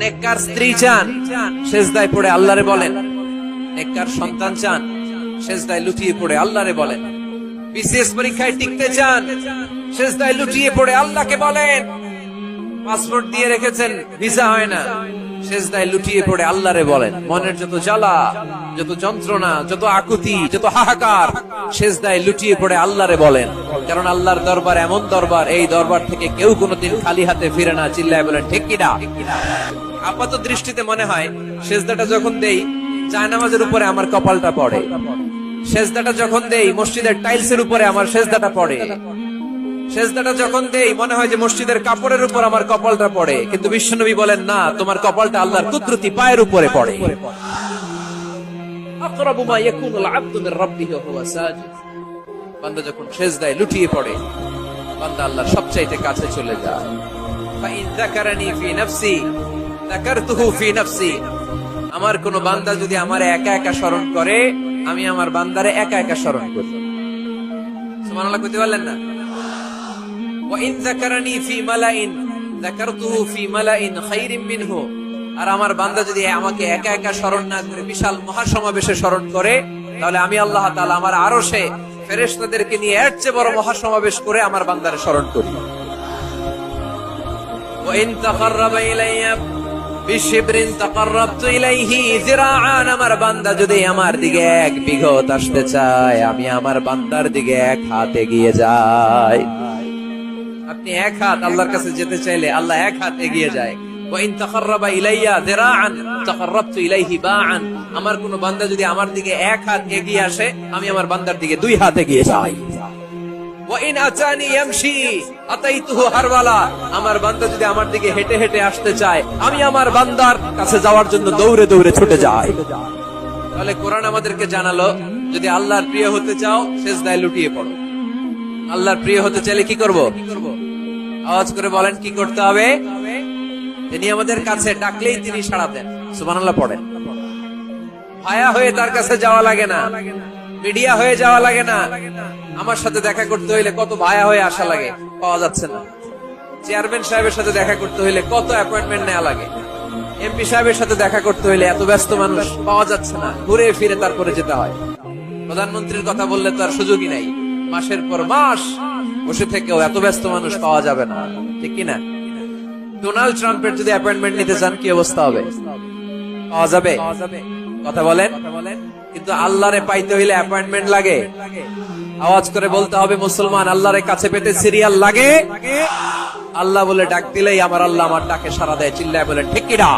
নেককার স্ত্রী চান, সেজদায় পড়ে আল্লাহরে বলেন। নেককার সন্তান চান, সেজদায় লুটিয়ে পড়ে আল্লাহরে বলেন। বিসিএস পরীক্ষায় টিকতে চান, সেজদায় লুটিয়ে পড়ে আল্লাহকে বলেন। পাসপোর্ট দিয়ে রেখেছেন, ভিসা হয় না। সেজদায় লুটিয়ে পড়ে আল্লাহরে বলেন, মনের যত জ্বালা, যত যন্ত্রণা, যত আকুতি, যত হাহাকার, সেজদায় লুটিয়ে পড়ে আল্লাহরে বলেন। কারণ আল্লাহর দরবার এমন দরবার, এই দরবার থেকে কেউ কোনোদিন খালি হাতে ফিরে না, চিল্লায় বলেন, ঠিক কিনা আপাত দৃষ্টিতে মনে হয়, সেজদাটা যখন দেই, জায়নামাজের উপরে আমার কপালটা পড়ে। সেজদাটা যখন দেই, মসজিদের টাইলসের উপরে আমার সেজদাটা পড়ে। সেজদাটা যখন দেই, মনে হয় যে মসজিদের কাপড়ের উপর আমার কপালটা পড়ে। কিন্তু বিশ্বনবী বলেন, না, তোমার কপালটা আল্লাহর কুদরতি পায়ের উপরে পড়ে। আকরাবু মা ইয়াকুনুল আবদু মির রাব্বিহি ওয়া সাজিদ। বান্দা যখন সেজদায় লুটিয়ে পড়ে, বান্দা আল্লাহর সবচাইতে কাছে চলে যায়। ফাইন যাকারানি ফি নাফসি, যাকারতুহু ফি নাফসি। আমার কোন বান্দা যদি আমার একা একা স্মরণ করে, আমি আমার বান্দারে একা একা স্মরণ করি। সুবহানাল্লাহ, কইতে পারলেন না? وإن ذكرني في ملأ ذكرته في ملأ خير منه আর আমার বান্দা যদি আমাকে একা একা স্মরণ না করে বিশাল মহাসমাবেশে স্মরণ করে তাহলে আমি আল্লাহ তাআলা আমার আরো সে ফেরেশতাদেরকে নিয়ে এর চেয়ে বড় মহাসমাবেশ করে আমার বান্দারে স্মরণ করি وإن تقرب إلي بشبر تقربت إليه ذراعا আমার বান্দা যদি আমার দিকে এক বিঘত আসতে চায় আমি আমার বান্দার দিকে এক হাত এগিয়ে যাই আপনি এক হাত আল্লাহর কাছে যেতে চাইলে আল্লাহ এক হাত এগিয়ে যায়। আমার কোন বান্দা যদি আমার দিকে এক হাত এগিয়ে আসে, আমি আমার বান্দার দিকে দুই হাত এগিয়ে যাই। আতাইতুহু হারওয়ালা। আমার বান্দা যদি আমার দিকে হেঁটে হেঁটে আসতে চায়, আমি আমার বান্দার কাছে যাওয়ার জন্য দৌড়ে দৌড়ে ছুটে যাই। তাহলে কোরআন আমাদেরকে জানালো, যদি আল্লাহর প্রিয় হতে চাও, সেজদায় লুটিয়ে পড়ো। আল্লাহর প্রিয় হতে চাইলে কি করব? আওয়াজ করে বলেন, কি করতে হবে? তিনি আমাদের কাছে ডাকলেই তিনি সাড়া দেন। সুবহানাল্লাহ পড়েন। ভায়া হয়ে তার কাছে যাওয়া লাগে না। মিডিয়া হয়ে যাওয়া লাগে না। আমার সাথে দেখা করতে হইলে কত ভায়া হয়ে আসা লাগে, পাওয়া যাচ্ছে না। চেয়ারম্যান সাহেবের সাথে দেখা করতে হইলে কত অ্যাপয়েন্টমেন্ট নেওয়া লাগে। এমপি সাহেবের সাথে দেখা করতে হইলে এত ব্যস্ত মানুষ, পাওয়া যাচ্ছে না। ঘুরে ফিরে তারপরে যেতে হয়। প্রধানমন্ত্রীর কথা বললে তো আর সুযোগই নাই। মাসের পর মাস বসে থেকেও এত ব্যস্ত মানুষ পাওয়া যাবে না। ঠিক কিনা? ডোনাল্ড ট্রাম্পের যদি অ্যাপয়েন্টমেন্ট নিতে চান, কি অবস্থা হবে? পাওয়া যাবে? কথা বলেন। কিন্তু আল্লাহরে পাইতে হইলে অ্যাপয়েন্টমেন্ট লাগে। আওয়াজ করে বলতে হবে, মুসলমান, আল্লাহরে কাছে পেতে সিরিয়াল লাগে। আল্লাহ বলে ডাক দিলেই আমার আল্লাহ আমার ডাকে সারা দেয়, চিল্লায় বলে, ঠিক কিনা?